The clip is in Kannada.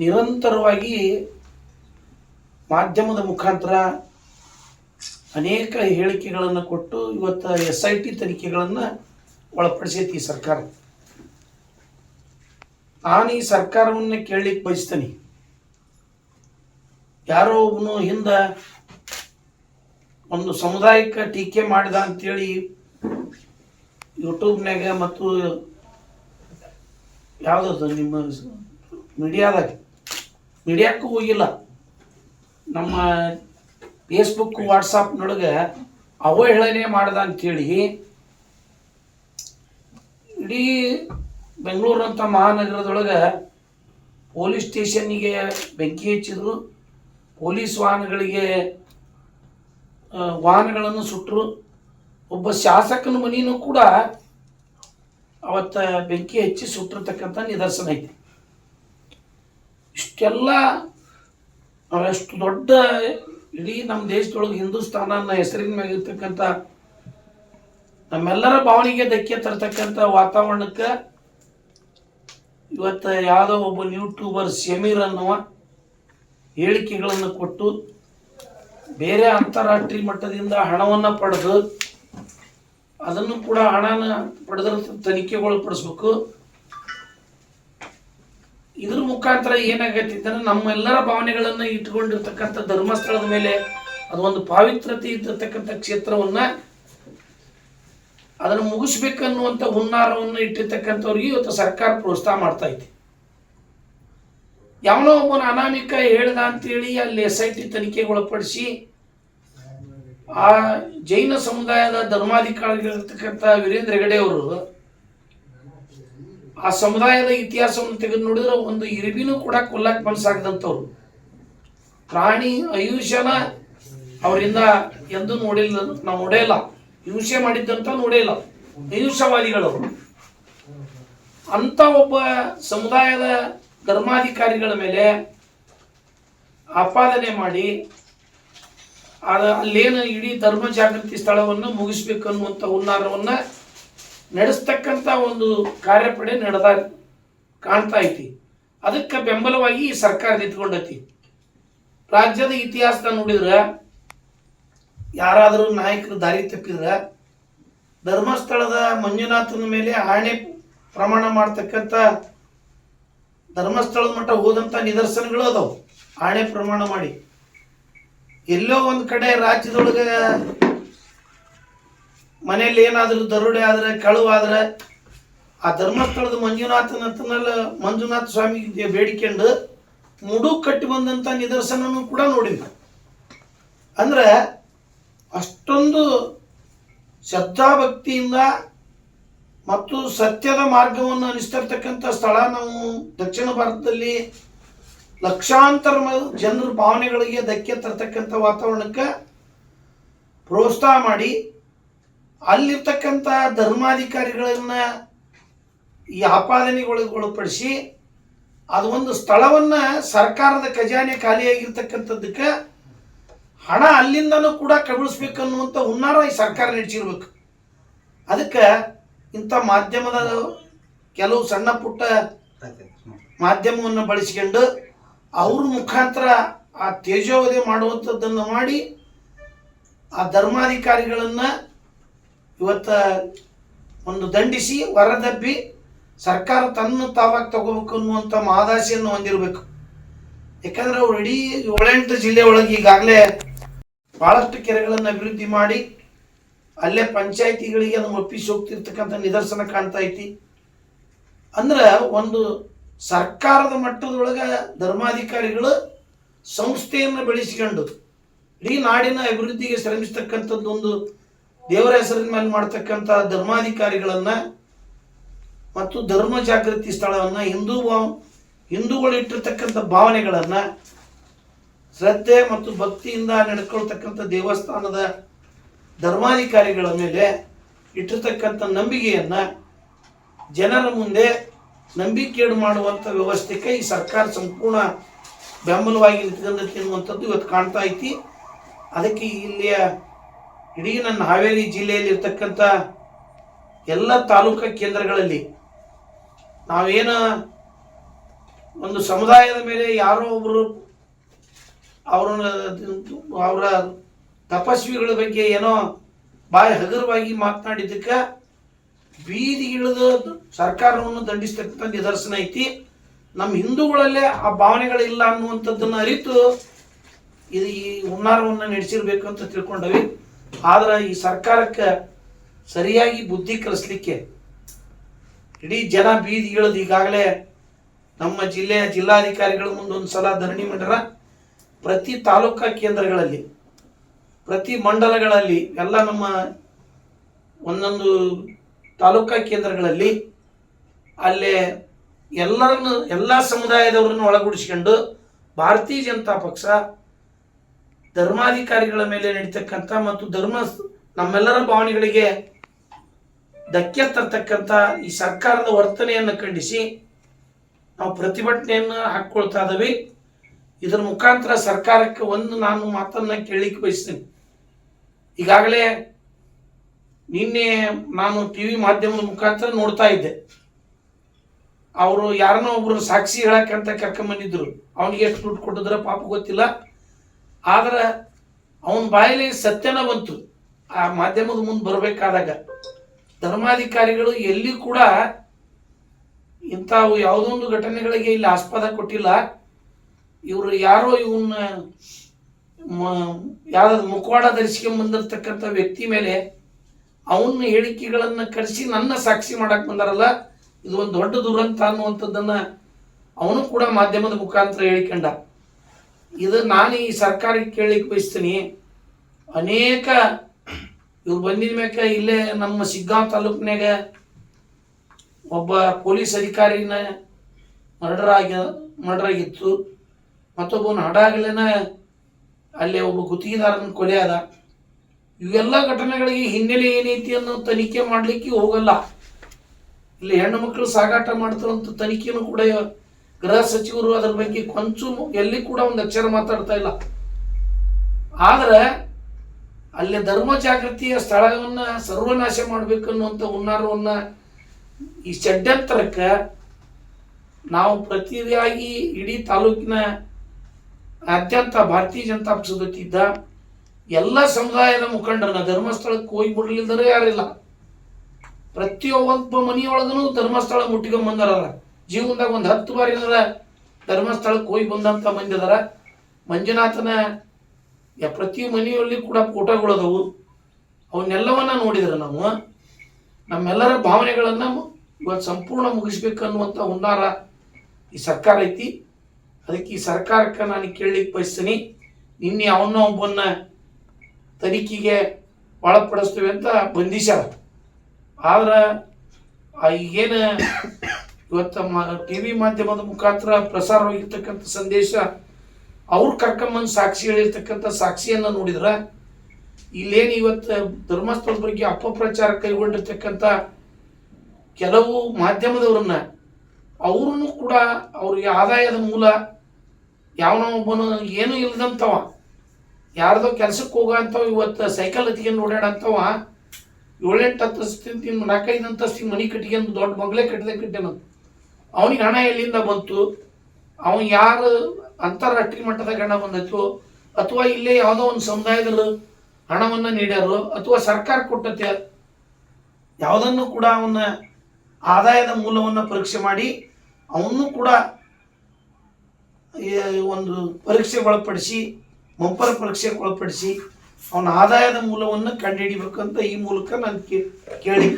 ನಿರಂತರವಾಗಿ ಮಾಧ್ಯಮದ ಮುಖಾಂತರ ಅನೇಕ ಹೇಳಿಕೆಗಳನ್ನು ಕೊಟ್ಟು ಇವತ್ತು ಎಸ್ ಐ ಟಿ ತನಿಖೆಗಳನ್ನು ಒಳಪಡಿಸೈತಿ ಈ ಸರ್ಕಾರ. ನಾನು ಈ ಸರ್ಕಾರವನ್ನು ಕೇಳಲಿಕ್ಕೆ ಬಯಸ್ತೇನೆ. ಯಾರೋ ಒಬ್ಬನು ಹಿಂದೆ ಒಂದು ಸಮುದಾಯಕ್ಕೆ ಟೀಕೆ ಮಾಡಿದ ಅಂತೇಳಿ ಯೂಟ್ಯೂಬ್ನಾಗ ಮತ್ತು ಯಾವುದದು ನಿಮ್ಮ ಮೀಡಿಯಾದಾಗ ಮೀಡಿಯಾಕ್ಕೂ ಹೋಗಿಲ್ಲ. ನಮ್ಮ ಫೇಸ್ಬುಕ್ ವಾಟ್ಸಪ್ನೊಳಗೆ ಅವಹೇಳನೆ ಮಾಡ್ದ ಅಂಥೇಳಿ ಇಡೀ ಬೆಂಗಳೂರು ಅಂತ ಮಹಾನಗರದೊಳಗೆ ಪೊಲೀಸ್ ಸ್ಟೇಷನ್ನಿಗೆ ಬೆಂಕಿ ಹಚ್ಚಿದ್ರು. ಪೊಲೀಸ್ ವಾಹನಗಳಿಗೆ ವಾಹನಗಳನ್ನು ಸುಟ್ಟರು ಒಬ್ಬ ಶಾಸಕನ ಮನೆಯೂ ಕೂಡ ಅವತ್ತ ಬೆಂಕಿ ಹಚ್ಚಿ ಸುಟ್ಟಿರ್ತಕ್ಕಂಥ ನಿದರ್ಶನ ಐತಿ. ಇಷ್ಟೆಲ್ಲ ಅಷ್ಟು ದೊಡ್ಡ ಇಡೀ ನಮ್ಮ ದೇಶದೊಳಗೆ ಹಿಂದೂಸ್ತಾನ ಹೆಸರಿನ ಮೇಲೆ ಇರ್ತಕ್ಕಂಥ ನಮ್ಮೆಲ್ಲರ ಭಾವನೆಗೆ ಧಕ್ಕೆ ತರ್ತಕ್ಕಂಥ ವಾತಾವರಣಕ್ಕೆ ಇವತ್ತು ಯಾವುದೋ ಒಬ್ಬ ಯೂಟ್ಯೂಬರ್ ಸಮೀರ್ ಅನ್ನುವ ಹೇಳಿಕೆಗಳನ್ನು ಕೊಟ್ಟು ಬೇರೆ ಅಂತಾರಾಷ್ಟ್ರೀಯ ಮಟ್ಟದಿಂದ ಹಣವನ್ನು ಪಡೆದು ಅದನ್ನು ಕೂಡ ಹಣನ ಪಡೆದ್ರ ತನಿಖೆಗೊಳಪಡಿಸ್ಬೇಕು. ಇದ್ರ ಮುಖಾಂತರ ಏನಾಗೈತಿ ಅಂದ್ರೆ ನಮ್ಮೆಲ್ಲರ ಭಾವನೆಗಳನ್ನು ಇಟ್ಕೊಂಡಿರ್ತಕ್ಕಂಥ ಧರ್ಮಸ್ಥಳದ ಮೇಲೆ ಅದೊಂದು ಪಾವಿತ್ರತೆ ಇದ್ದಿರ್ತಕ್ಕಂಥ ಕ್ಷೇತ್ರವನ್ನ ಅದನ್ನು ಮುಗಿಸ್ಬೇಕನ್ನುವಂಥ ಹುನ್ನಾರವನ್ನು ಇಟ್ಟಿರ್ತಕ್ಕಂಥವ್ರಿಗೆ ಇವತ್ತು ಸರ್ಕಾರ ಪ್ರೋತ್ಸಾಹ ಮಾಡ್ತಾ ಐತಿ. ಯಾವನೋ ಒಬ್ಬನ ಅನಾಮಿಕ ಹೇಳ್ದ ಅಂತೇಳಿ ಅಲ್ಲಿ ಎಸ್ ಐ ಟಿ ತನಿಖೆಗೆ ಒಳಪಡಿಸಿ ಆ ಜೈನ ಸಮುದಾಯದ ಧರ್ಮಾಧಿಕಾರಿಗಳಿರ್ತಕ್ಕಂಥ ವೀರೇಂದ್ರ ಹೆಗಡೆ ಅವರು ಆ ಸಮುದಾಯದ ಇತಿಹಾಸವನ್ನು ತೆಗೆದು ನೋಡಿದ್ರೆ ಒಂದು ಇರಿಬಿನೂ ಕೂಡ ಕೊಲ್ಲಕ್ಕೆ ಮನಸ್ಸಾಗದಂಥವ್ರು. ಪ್ರಾಣಿ ಆಯುಷ್ಯನ ಅವರಿಂದ ಎಂದೂ ನೋಡಿಲ್ಲ, ನಾವು ನೋಡೇ ಹಿಂಸೆ ಮಾಡಿದ್ದಂತ ನೋಡೇ ಇಲ್ಲ. ಆಯುಷ್ಯವಾದಿಗಳವರು ಅಂತ ಒಬ್ಬ ಸಮುದಾಯದ ಧರ್ಮಾಧಿಕಾರಿಗಳ ಮೇಲೆ ಆಪಾದನೆ ಮಾಡಿ ಅಲ್ಲೇನು ಇಡೀ ಧರ್ಮ ಜಾಗೃತಿ ಸ್ಥಳವನ್ನು ಮುಗಿಸ್ಬೇಕು ಅನ್ನುವಂಥ ಹುನ್ನಾರವನ್ನು ನಡೆಸ್ತಕ್ಕಂಥ ಒಂದು ಕಾರ್ಯಪಡೆ ನಡೆದ ಕಾಣ್ತಾ ಐತಿ. ಅದಕ್ಕೆ ಬೆಂಬಲವಾಗಿ ಈ ಸರ್ಕಾರ ನಿಂತ್ಕೊಂಡೈತಿ. ರಾಜ್ಯದ ಇತಿಹಾಸದ ನೋಡಿದ್ರೆ, ಯಾರಾದರೂ ನಾಯಕರು ದಾರಿ ತಪ್ಪಿದ್ರೆ, ಧರ್ಮಸ್ಥಳದ ಮಂಜುನಾಥನ ಮೇಲೆ ಆಣೆ ಪ್ರಮಾಣ ಮಾಡ್ತಕ್ಕಂಥ ಧರ್ಮಸ್ಥಳದ ಮಟ್ಟ ಹೋದಂಥ ನಿದರ್ಶನಗಳು ಅದಾವು. ಆಣೆ ಪ್ರಮಾಣ ಮಾಡಿ. ಎಲ್ಲೋ ಒಂದು ಕಡೆ ರಾಜ್ಯದೊಳಗೆ ಮನೆಯಲ್ಲಿ ಏನಾದರೂ ದರೋಡೆ ಆದ್ರೆ ಕಳುವಾದ್ರೆ ಆ ಧರ್ಮಸ್ಥಳದ ಮಂಜುನಾಥನ ಅಂತನಲ್ಲ, ಮಂಜುನಾಥ ಸ್ವಾಮಿಗೆ ಬೇಡಿಕೊಂಡು ಮುಡು ಕಟ್ಟಿ ಬಂದಂಥ ನಿದರ್ಶನನೂ ಕೂಡ ನೋಡಿದ್ವಿ ಅಂದ್ರೆ ಅಷ್ಟೊಂದು ಶ್ರದ್ಧಾಭಕ್ತಿಯಿಂದ ಮತ್ತು ಸತ್ಯದ ಮಾರ್ಗವನ್ನು ಅನಿಸ್ತಿರ್ತಕ್ಕಂಥ ಸ್ಥಳ ನಾವು ದಕ್ಷಿಣ ಭಾರತದಲ್ಲಿ ಲಕ್ಷಾಂತರ ಜನರ ಭಾವನೆಗಳಿಗೆ ಧಕ್ಕೆ ತರ್ತಕ್ಕಂಥ ವಾತಾವರಣಕ್ಕೆ ಪ್ರೋತ್ಸಾಹ ಮಾಡಿ ಅಲ್ಲಿರ್ತಕ್ಕಂಥ ಧರ್ಮಾಧಿಕಾರಿಗಳನ್ನ ಈ ಆಪಾದನೆಗೊಳಗೊಳಪಡಿಸಿ ಅದು ಒಂದು ಸ್ಥಳವನ್ನ ಸರ್ಕಾರದ ಖಜಾನೆ ಖಾಲಿಯಾಗಿರ್ತಕ್ಕಂಥದ್ದಕ್ಕೆ ಹಣ ಅಲ್ಲಿಂದನೂ ಕೂಡ ಕಬಳಿಸ್ಬೇಕನ್ನುವಂಥ ಹುನ್ನಾರ ಈ ಸರ್ಕಾರ ನಡೆಸಿರ್ಬೇಕು. ಅದಕ್ಕೆ ಇಂಥ ಮಾಧ್ಯಮದ ಕೆಲವು ಸಣ್ಣ ಪುಟ್ಟ ಮಾಧ್ಯಮವನ್ನು ಬಳಸಿಕೊಂಡು ಅವ್ರ ಮುಖಾಂತರ ಆ ತೇಜೋವಧಿ ಮಾಡುವಂಥದ್ದನ್ನು ಮಾಡಿ ಆ ಧರ್ಮಾಧಿಕಾರಿಗಳನ್ನು ಇವತ್ತ ಒಂದು ದಂಡಿಸಿ ಹೊರದಬ್ಬಿ ಸರ್ಕಾರ ತನ್ನ ತಾವಾಗಿ ತಗೋಬೇಕು ಅನ್ನುವಂಥ ಮಾದಾಸಿಯನ್ನು ಹೊಂದಿರಬೇಕು. ಯಾಕಂದ್ರೆ ಅವ್ರು ಇಡೀ ಏಳೆಂಟು ಜಿಲ್ಲೆ ಒಳಗೆ ಈಗಾಗಲೇ ಭಾಳಷ್ಟು ಕೆರೆಗಳನ್ನು ಅಭಿವೃದ್ಧಿ ಮಾಡಿ ಅಲ್ಲೇ ಪಂಚಾಯಿತಿಗಳಿಗೆ ಅದನ್ನು ಒಪ್ಪಿಸಿ ಹೋಗ್ತಿರ್ತಕ್ಕಂಥ ನಿದರ್ಶನ ಕಾಣ್ತಾ ಐತಿ. ಅಂದ್ರೆ ಒಂದು ಸರ್ಕಾರದ ಮಟ್ಟದೊಳಗೆ ಧರ್ಮಾಧಿಕಾರಿಗಳು ಸಂಸ್ಥೆಯನ್ನು ಬೆಳೆಸಿಕೊಂಡು ಇಡೀ ನಾಡಿನ ಅಭಿವೃದ್ಧಿಗೆ ಶ್ರಮಿಸ್ತಕ್ಕಂಥದ್ದು ಒಂದು ದೇವರ ಹೆಸರಿನ ಮೇಲೆ ಮಾಡ್ತಕ್ಕಂಥ ಧರ್ಮಾಧಿಕಾರಿಗಳನ್ನ ಮತ್ತು ಧರ್ಮ ಜಾಗೃತಿ ಸ್ಥಳವನ್ನು ಹಿಂದೂ ಭಾವ ಹಿಂದೂಗಳು ಇಟ್ಟಿರ್ತಕ್ಕಂಥ ಭಾವನೆಗಳನ್ನು ಶ್ರದ್ಧೆ ಮತ್ತು ಭಕ್ತಿಯಿಂದ ನಡ್ಕೊಳ್ತಕ್ಕಂಥ ದೇವಸ್ಥಾನದ ಧರ್ಮಾಧಿಕಾರಿಗಳ ಮೇಲೆ ಇಟ್ಟಿರ್ತಕ್ಕಂಥ ನಂಬಿಕೆಯನ್ನ ಜನರ ಮುಂದೆ ನಂಬಿಕೆಡು ಮಾಡುವಂಥ ವ್ಯವಸ್ಥೆಗೆ ಈ ಸರ್ಕಾರ ಸಂಪೂರ್ಣ ಬೆಂಬಲವಾಗಿ ನಿಂತ್ಕೊಂಡೈತಿ ಅನ್ನುವಂಥದ್ದು ಇವತ್ತು ಕಾಣ್ತಾ ಐತಿ. ಅದಕ್ಕೆ ಇಲ್ಲಿಯ ಇಡೀ ನನ್ನ ಹಾವೇರಿ ಜಿಲ್ಲೆಯಲ್ಲಿ ಇರ್ತಕ್ಕಂಥ ಎಲ್ಲ ತಾಲೂಕಾ ಕೇಂದ್ರಗಳಲ್ಲಿ ನಾವೇನು ಒಂದು ಸಮುದಾಯದ ಮೇಲೆ ಯಾರೋ ಒಬ್ಬರು ಅವ್ರನ್ನ ಅವರ ತಪಸ್ವಿಗಳ ಬಗ್ಗೆ ಏನೋ ಬಾಯಿ ಹಗುರವಾಗಿ ಮಾತನಾಡಿದ್ದಕ್ಕೆ ಬೀದಿಗಿಳಿದು ಸರ್ಕಾರವನ್ನು ದಂಡಿಸ್ತಕ್ಕಂಥ ನಿದರ್ಶನ ಐತಿ. ನಮ್ಮ ಹಿಂದೂಗಳಲ್ಲೇ ಆ ಭಾವನೆಗಳಿಲ್ಲ ಅನ್ನುವಂಥದ್ದನ್ನು ಅರಿತು ಇದು ಈ ಹುನ್ನಾರವನ್ನು ನಡೆಸಿರ್ಬೇಕು ಅಂತ ತಿಳ್ಕೊಂಡವಿ. ಆದ್ರೆ ಈ ಸರ್ಕಾರಕ್ಕೆ ಸರಿಯಾಗಿ ಬುದ್ಧಿ ಕಲಿಸ್ಲಿಕ್ಕೆ ಇಡೀ ಜನ ಬೀದಿ ಇಳಿದು ಈಗಾಗಲೇ ನಮ್ಮ ಜಿಲ್ಲೆಯ ಜಿಲ್ಲಾಧಿಕಾರಿಗಳು ಮುಂದೊಂದು ಸಲ ಧರಣಿ ಮಾಡ್ಯಾರ ಪ್ರತಿ ತಾಲೂಕಾ ಕೇಂದ್ರಗಳಲ್ಲಿ, ಪ್ರತಿ ಮಂಡಲಗಳಲ್ಲಿ, ಎಲ್ಲ ನಮ್ಮ ಒಂದೊಂದು ತಾಲೂಕಾ ಕೇಂದ್ರಗಳಲ್ಲಿ ಅಲ್ಲೇ ಎಲ್ಲರನ್ನು, ಎಲ್ಲ ಸಮುದಾಯದವರನ್ನು ಒಳಗೂಡಿಸ್ಕೊಂಡು ಭಾರತೀಯ ಜನತಾ ಪಕ್ಷ ಧರ್ಮಾಧಿಕಾರಿಗಳ ಮೇಲೆ ನಡೀತಕ್ಕಂಥ ಮತ್ತು ಧರ್ಮ ನಮ್ಮೆಲ್ಲರ ಭಾವನೆಗಳಿಗೆ ಧಕ್ಕೆ ತರ್ತಕ್ಕಂಥ ಈ ಸರ್ಕಾರದ ವರ್ತನೆಯನ್ನು ಖಂಡಿಸಿ ನಾವು ಪ್ರತಿಭಟನೆಯನ್ನು ಹಾಕ್ಕೊಳ್ತಾ ಇದ್ದೀವಿ ಇದರ ಮುಖಾಂತರ ಸರ್ಕಾರಕ್ಕೆ ಒಂದು ನಾನು ಮಾತನ್ನ ಕೇಳಲಿಕ್ಕೆ ಬಯಸ್ತೀನಿ. ಈಗಾಗಲೇ ನಿನ್ನೆ ನಾನು ಟಿ ವಿ ಮಾಧ್ಯಮದ ಮುಖಾಂತರ ನೋಡ್ತಾ ಇದ್ದೆ. ಅವರು ಯಾರನ್ನೋ ಒಬ್ಬರು ಸಾಕ್ಷಿ ಹೇಳಕ್ಕಂತ ಕರ್ಕೊಂಬಂದಿದ್ರು. ಅವನಿಗೆ ಎಷ್ಟು ದುಡ್ಡು ಕೊಟ್ಟಿದ್ರೆ ಪಾಪ ಗೊತ್ತಿಲ್ಲ. ಆದ್ರೆ ಅವನ ಬಾಯಲ್ಲಿ ಸತ್ಯನ ಬಂತು. ಆ ಮಾಧ್ಯಮದ ಮುಂದೆ ಬರಬೇಕಾದಾಗ ಧರ್ಮಾಧಿಕಾರಿಗಳು ಎಲ್ಲಿ ಕೂಡ ಇಂಥವು ಯಾವುದೊಂದು ಘಟನೆಗಳಿಗೆ ಇಲ್ಲಿ ಆಸ್ಪದ ಕೊಟ್ಟಿಲ್ಲ. ಇವರು ಯಾರೋ ಇವನ್ನ ಯಾವ್ದಾದ್ರು ಮುಖವಾಡ ಧರಿಸ್ಕೊಂಡ್ ವ್ಯಕ್ತಿ ಮೇಲೆ ಅವನ ಹೇಳಿಕೆಗಳನ್ನು ಕರೆಸಿ ನನ್ನ ಸಾಕ್ಷಿ ಮಾಡಕ್ ಬಂದಾರಲ್ಲ, ಇದು ಒಂದು ದೊಡ್ಡ ದುರಂತ ಅನ್ನುವಂಥದ್ದನ್ನು ಅವನು ಕೂಡ ಮಾಧ್ಯಮದ ಮುಖಾಂತರ ಹೇಳಿಕೊಂಡ. ಇದು ನಾನು ಈ ಸರ್ಕಾರಕ್ಕೆ ಕೇಳಲಿಕ್ಕೆ ಬಯಸ್ತೀನಿ. ಅನೇಕ ಇವ್ರು ಬಂದಿದ ಮ್ಯಾಕ ಇಲ್ಲೇ ನಮ್ಮ ಸಿಗ್ಗಾಂವ್ ತಾಲೂಕಿನಾಗ ಒಬ್ಬ ಪೊಲೀಸ್ ಅಧಿಕಾರಿನ ಮರ್ಡರ್ ಆಗಿ ಮರ್ಡರ್ ಆಗಿತ್ತು. ಮತ್ತೊಬ್ಬನ ಹಡಾಗಲೇನ ಅಲ್ಲಿ ಒಬ್ಬ ಗುತ್ತಿಗೆದಾರನ ಕೊಲೆ ಅದ. ಇವೆಲ್ಲ ಘಟನೆಗಳಿಗೆ ಹಿನ್ನೆಲೆ ಏನೈತಿ ಅನ್ನೋ ತನಿಖೆ ಮಾಡಲಿಕ್ಕೆ ಹೋಗಲ್ಲ. ಇಲ್ಲಿ ಹೆಣ್ಣು ಮಕ್ಕಳು ಸಾಗಾಟ ಮಾಡ್ತಾರಂತ ತನಿಖೆನೂ ಕೂಡ ಗೃಹ ಸಚಿವರು ಅದರ ಬಗ್ಗೆ ಕೊಂಚು ಎಲ್ಲಿ ಕೂಡ ಒಂದು ಅಕ್ಷರ ಮಾತಾಡ್ತಾ ಇಲ್ಲ. ಆದ್ರೆ ಅಲ್ಲಿ ಧರ್ಮ ಜಾಗೃತಿಯ ಸ್ಥಳವನ್ನು ಸರ್ವನಾಶ ಮಾಡ್ಬೇಕು ಅನ್ನುವಂಥ ಹುನ್ನಾರವನ್ನ ಈ ಷಡ್ಯಂತರಕ್ಕೆ ನಾವು ಪ್ರತಿಯಾಗಿ ಇಡೀ ತಾಲೂಕಿನ ಅತ್ಯಂತ ಭಾರತೀಯ ಜನತಾ ಪಕ್ಷದ ವತಿಯಿಂದ ಎಲ್ಲ ಸಮುದಾಯದ ಮುಖಂಡರನ್ನ ಧರ್ಮಸ್ಥಳಕ್ಕೆ ಹೋಗಿ ಬಿಡ್ಲಿಲ್ದರೆ ಯಾರಿಲ್ಲ. ಪ್ರತಿಯೊಬ್ಬ ಮನೆಯೊಳಗನು ಧರ್ಮಸ್ಥಳ ಮುಟ್ಟಿಕೊಂಡ್ ಬಂದಾರ ಜೀವನದಾಗ ಒಂದು ಹತ್ತು ಬಾರಿ ಏನಾರ ಧರ್ಮಸ್ಥಳಕ್ಕೆ ಹೋಗಿ ಬಂದಂತ ಮಂದಿ ಅದಾರ. ಮಂಜುನಾಥನ ಪ್ರತಿ ಮನೆಯಲ್ಲಿ ಕೂಡ ಫೋಟೋಗಳದವು ಅವನ್ನೆಲ್ಲವನ್ನ ನೋಡಿದ್ರೆ ನಾವು. ನಮ್ಮೆಲ್ಲರ ಭಾವನೆಗಳನ್ನು ಇವತ್ತು ಸಂಪೂರ್ಣ ಮುಗಿಸ್ಬೇಕನ್ನುವಂಥ ಹುನ್ನಾರ ಈ ಸರ್ಕಾರ ಐತಿ. ಅದಕ್ಕೆ ಈ ಸರ್ಕಾರಕ್ಕೆ ನಾನು ಕೇಳಲಿಕ್ಕೆ ಬಯಸ್ತೀನಿ. ನಿನ್ನೆ ಅವನ್ನ ಒಬ್ಬನ್ನ ತನಿಖೆಗೆ ಒಳಪಡಿಸ್ತೀವಿ ಅಂತ ಬಂಧಿಸ್ಯಾರ. ಆದ್ರೆ ಈಗೇನು ಇವತ್ತು ಟಿ ವಿ ಮಾಧ್ಯಮದ ಮುಖಾಂತರ ಪ್ರಸಾರವಾಗಿರ್ತಕ್ಕಂಥ ಸಂದೇಶ, ಅವ್ರು ಕರ್ಕೊಂಬಂದು ಸಾಕ್ಷಿ ಹೇಳಿರ್ತಕ್ಕಂಥ ಸಾಕ್ಷಿಯನ್ನು ನೋಡಿದ್ರೆ, ಇಲ್ಲೇನು ಇವತ್ತು ಧರ್ಮಸ್ಥಳದ ಬಗ್ಗೆ ಅಪಪ್ರಚಾರ ಕೈಗೊಂಡಿರ್ತಕ್ಕಂಥ ಕೆಲವು ಮಾಧ್ಯಮದವ್ರನ್ನ ಅವ್ರನ್ನು ಕೂಡ ಅವ್ರಿಗೆ ಆದಾಯದ ಮೂಲ, ಯಾವನೋ ಒಬ್ಬನು ಏನೂ ಇಲ್ಲದಂತವ ಯಾರ್ದೋ ಕೆಲ್ಸಕ್ಕೆ ಹೋಗೋ ಅಂಥವು ಇವತ್ತು ಸೈಕಲ್ ಹತ್ಕೊಂಡು ಓಡಾಡಂತವ ಏಳೆಂಟು ಹತ್ತು ನಾಲ್ಕೈದು ಅಂತಸ್ತಿನ ಮನೆ ಕಟ್ಕೊಂಡು ದೊಡ್ಡ ಬಂಗ್ಲೆ ಕಟ್ಟಿದೆ ಕಟ್ಟ್ಯಾನಂತ ಅವನಿಗೆ ಹಣ ಎಲ್ಲಿಂದ ಬಂತು? ಅವನು ಯಾರು ಅಂತಾರಾಷ್ಟ್ರೀಯ ಮಟ್ಟದಾಗ ಹಣ ಬಂದಿತ್ತು ಅಥವಾ ಇಲ್ಲೇ ಯಾವುದೋ ಒಂದು ಸಮುದಾಯದಲ್ಲಿ ಹಣವನ್ನು ನೀಡ್ಯಾರೋ? ಅಥವಾ ಸರ್ಕಾರ ಕೊಟ್ಟತೆ ಯಾವುದನ್ನು ಕೂಡ ಅವನ ಆದಾಯದ ಮೂಲವನ್ನು ಪರೀಕ್ಷೆ ಮಾಡಿ ಅವನು ಕೂಡ ಒಂದು ಪರೀಕ್ಷೆಗೆ ಒಳಪಡಿಸಿ, ಮಂಪರ ಪರೀಕ್ಷೆಗೆ ಒಳಪಡಿಸಿ ಅವನ ಆದಾಯದ ಮೂಲವನ್ನು ಕಂಡುಹಿಡಿಬೇಕಂತ ಈ ಮೂಲಕ ನಾನು ಕೇಳಿ